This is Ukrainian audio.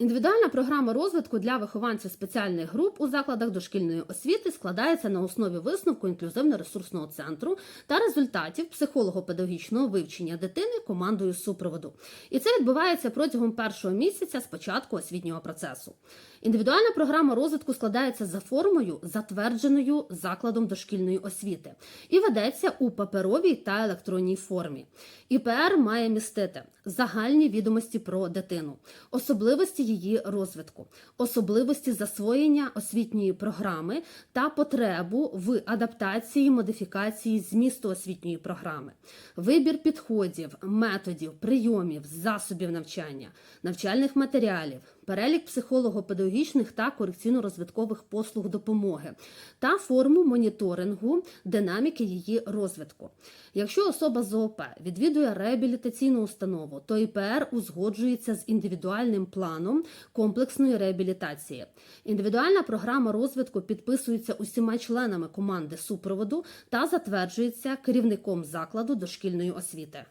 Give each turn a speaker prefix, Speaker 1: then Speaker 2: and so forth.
Speaker 1: Індивідуальна програма розвитку для вихованців спеціальних груп у закладах дошкільної освіти складається на основі висновку інклюзивно-ресурсного центру та результатів психолого-педагогічного вивчення дитини командою супроводу. І це відбувається протягом першого місяця з початку освітнього процесу. Індивідуальна програма розвитку складається за формою, затвердженою закладом дошкільної освіти, і ведеться у паперовій та електронній формі. ІПР має містити загальні відомості про дитину, особливості її розвитку, особливості засвоєння освітньої програми та потребу в адаптації, модифікації змісту освітньої програми, вибір підходів, методів, прийомів, засобів навчання, навчальних матеріалів, перелік психолого-педагогічних та корекційно-розвиткових послуг допомоги та форму моніторингу динаміки її розвитку. Якщо особа з ООП відвідує реабілітаційну установу, то ІПР узгоджується з індивідуальним планом комплексної реабілітації. Індивідуальна програма розвитку підписується усіма членами команди супроводу та затверджується керівником закладу дошкільної освіти.